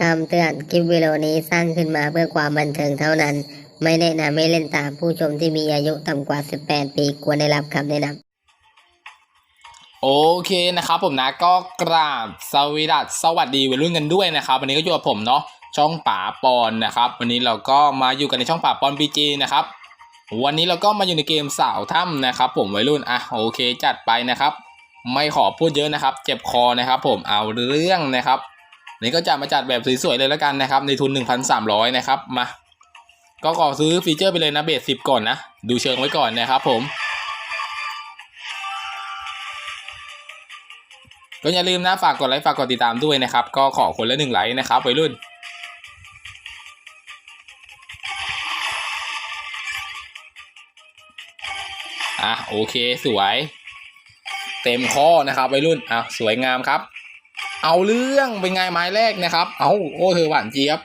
คำเตือนคลิปวิดีโอนี้สร้างขึ้นมาเพื่อความบันเทิงเท่านั้น ไม่แนะนำให้เล่นตามผู้ชมที่มีอายุต่ำกว่า 18 ปีควรได้รับคำแนะนำโอเคนะครับผมนะก็กราบสวีดัสสวัสดีวัยรุ่นกันด้วยนะครับ วันนี้ก็อยู่กับผมเนาะช่องป่าปอนนะครับ วันนี้เราก็มาอยู่กันในช่องป่าปอนบีจีนะครับวันนี้เราก็มาอยู่ในเกมสาวถ้ำนะครับ ผมวัยรุ่นอะโอเคจัดไปนะครับ ไม่ขอพูดเยอะนะครับ เจ็บคอนะครับ ผมเอาเรื่องนะครับ นี่ก็จะมาจัดแบบสวยๆเลยแล้วกันนะครับ ในทุน 1,300 นะครับ มา ก็ขอซื้อฟีเจอร์ไปเลยนะเบสสิบก่อนนะ ดูเชิงไว้ก่อนนะครับผม ก็อย่าลืมนะฝากกดไลค์ฝากกดติดตามด้วยนะครับ ก็ขอคนละหนึ่งไลค์นะครับวัยรุ่นอะโอเคสวย เต็มข้อนะครับวัยรุ่นอะสวยงามครับ เอาเรื่องเป็นไงไม้แรกนะครับ เอาโอ้เธอหวานเจี๊ยบ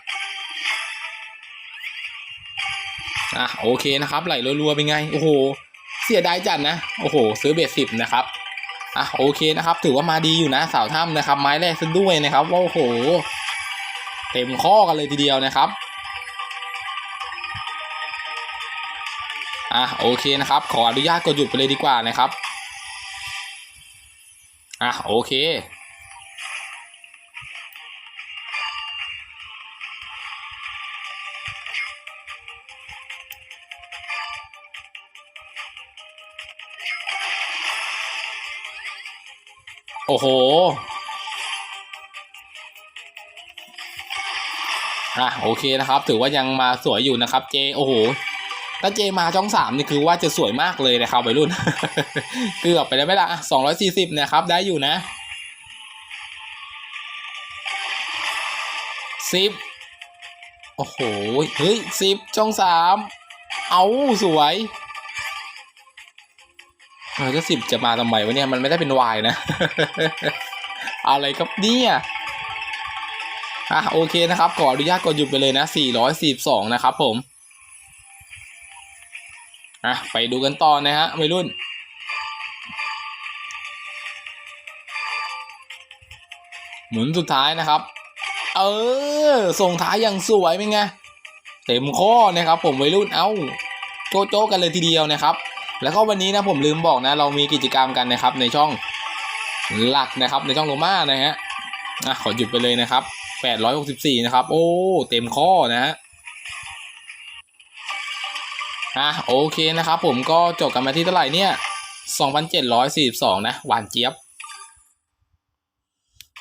อะโอเคนะครับไหลรัวๆเป็นไงโอ้โห เสียดายจัดนะโอ้โห ซื้อเบสสิบนะครับอะโอเคนะครับ ถือว่ามาดีอยู่นะสาวถ้ำนะครับ ไม้แรกซะด้วยนะครับว่าโอ้โห เต็มข้อกันเลยทีเดียวนะครับอะโอเคนะครับ ขออนุญาตกดหยุดไปเลยดีกว่านะครับอะโอเค โอ้โหอะโอเคนะครับ ถือว่ายังมาสวยอยู่นะครับเจโอ้โหถ้าเจมาช่องสามนี่คือว่าจะสวยมากเลยนะครับวัยรุ่น เกือบไปแล้วไหมล่ะสองร้อยสี่สิบนะครับ ได้อยู่นะสิบโอ้โห เฮ้ยสิบช่องสาม เอาสวย เออจะสิบจะมาทำไมวะเนี่ย มันไม่ได้เป็นวายนะ อะไรครับเนี่ยอะโอเคนะครับขออนุญาตกดหยุดไปเลยนะ 442 นะครับผมอะไปดูกันต่อนะฮะวัยรุ่น หมุนสุดท้ายนะครับ เออ ส่งท้ายอย่างสวยเป็นไง เต็มข้อนะครับผมวัยรุ่นเอ้า โจโจกันเลยทีเดียวนะครับ แล้วก็วันนี้นะผมลืมบอกนะ เรามีกิจกรรมกันนะครับ ในช่องหลักนะครับ ในช่องโรม่านะฮะอะขอหยุดไปเลยนะครับ864นะครับ โอ้ เต็มข้อนะฮะอะโอเคนะครับ ผมก็จบกันมาที่เท่าไหร่เนี่ย2,742 นะหวานเจี๊ยบ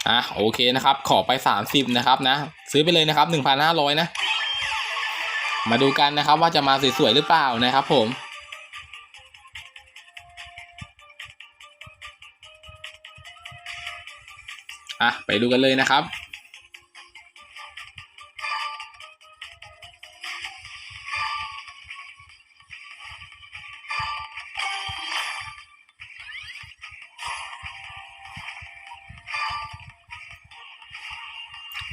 อะโอเคนะครับ ขอไป 30 นะครับนะ ซื้อไปเลยนะครับ 1,500 นะ มาดูกันนะครับว่าจะมาสวยๆหรือเปล่านะครับผม อะไปดูกันเลยนะครับ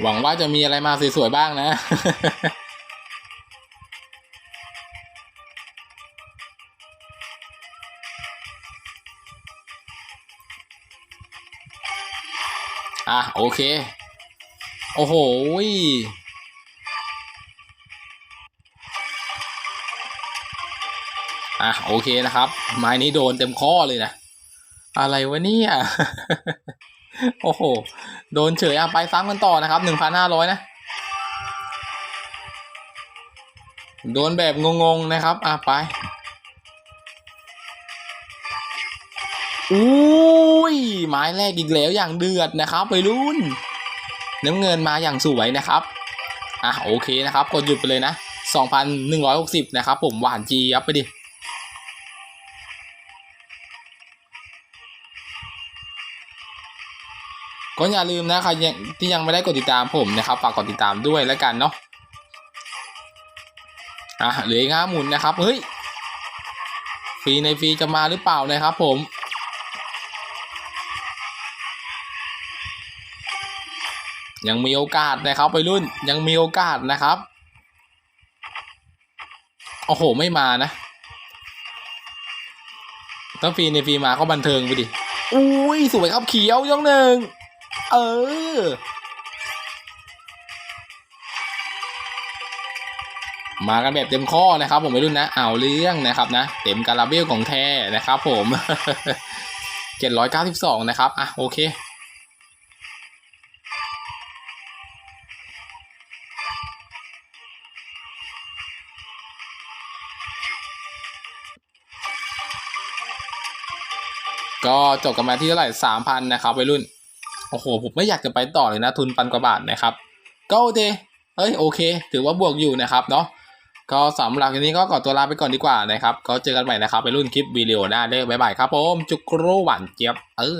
หวังว่าจะมีอะไรมาสวยๆบ้างนะ อะโอเค โอ้โหอะโอเคนะครับ ไม้นี้โดนเต็มข้อเลยนะ อะไรวะเนี่ย โอ้โห โดนเฉยอะไปซ้ำกันต่อนะครับหนึ่งพันห้าร้อยนะ โดนแบบงงๆนะครับ อะไป ไม้แรกอีกแล้วอย่างเดือดนะครับไปรุ่น น้ำเงินมาอย่างสวยนะครับอะโอเคนะครับกดหยุดไปเลยนะสองพันหนึ่งร้อยหกสิบนะครับ ผมหวานจียับไปดิก็อย่าลืมนะใครยังที่ยังไม่ได้กดติดตามผมนะครับฝากกดติดตามด้วยแล้วกันเนาะอะเหลืออีกห้าหมุนนะครับเฮ้ยฟรีในฟรีจะมาหรือเปล่านะครับผม ยังมีโอกาสนะครับไปรุ่นยังมีโอกาสนะครับ โอ้โห ไม่มานะต้องฟีในฟีมาก็บันเทิงไปดิ อุ้ยสวยครับเขียวยองหนึ่ง เออ มากันแบบเต็มข้อนะครับ ผมไปรุ่นนะ เอาเรื่องนะครับนะ เต็มการาเบลของแท้นะครับผม 792 นะครับ อะ โอเค ก็จบกันมาที่เท่าไหร่สามพันนะครับวัยรุ่น โอ้โห ผมไม่อยากจะไปต่อเลยนะ ทุนพันกว่าบาทนะครับ ก็โอเคเอ้ยโอเค ถือว่าบวกอยู่นะครับเนาะก็สำหรับวันนี้ก็ขอตัวลาไปก่อนดีกว่านะครับ ก็เจอกันใหม่นะครับไปรุ่นคลิปวิดีโอหน้าเด้อบ๊ายบายครับผม จุกรูหวานเจี๊ยบ เออ